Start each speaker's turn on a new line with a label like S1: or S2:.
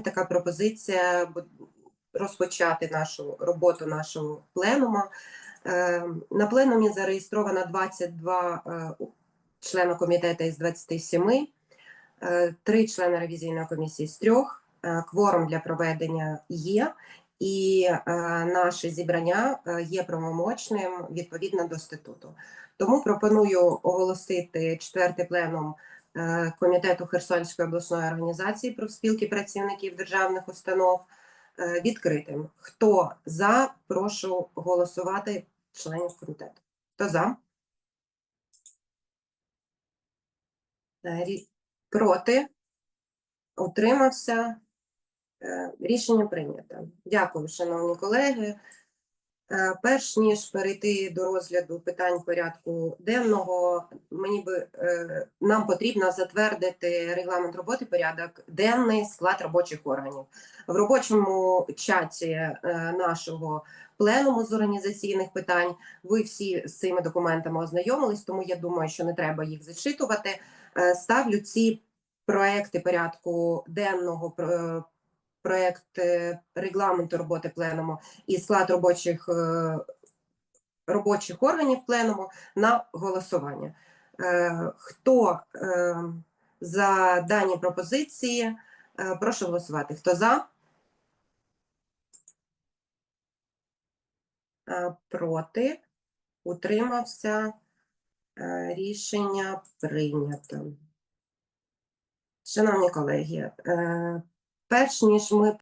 S1: така пропозиція розпочати нашу роботу нашого пленуму. Е, На пленумі зареєстровано 22 е, члена комітету із 27, е, три члени ревізійної комісії з трьох. Кворум для проведення є, і наше зібрання є правомочним відповідно до статуту. Тому пропоную оголосити четвертий пленум комітету Херсонської обласної організації профспілки працівників державних установ е, відкритим. Хто за, прошу голосувати членів комітету. Хто за? Е, Проти? Утримався? Е, Рішення прийнято. Дякую, шановні колеги. Е, Перш ніж перейти до розгляду питань порядку денного, мені би е, нам потрібно затвердити регламент роботи, порядок денний, склад робочих органів. В робочому чаті е, нашого пленуму з організаційних питань ви всі з цими документами ознайомились, тому я думаю, що не треба їх зачитувати. Ставлю ці проекти порядку денного проект е, регламенту роботи пленуму і склад робочих, е, робочих органів пленуму на голосування. Е, Хто за дані пропозиції, прошу голосувати. Хто за? Проти? Утримався? Рішення прийнято. Шановні колеги, перш ніж ми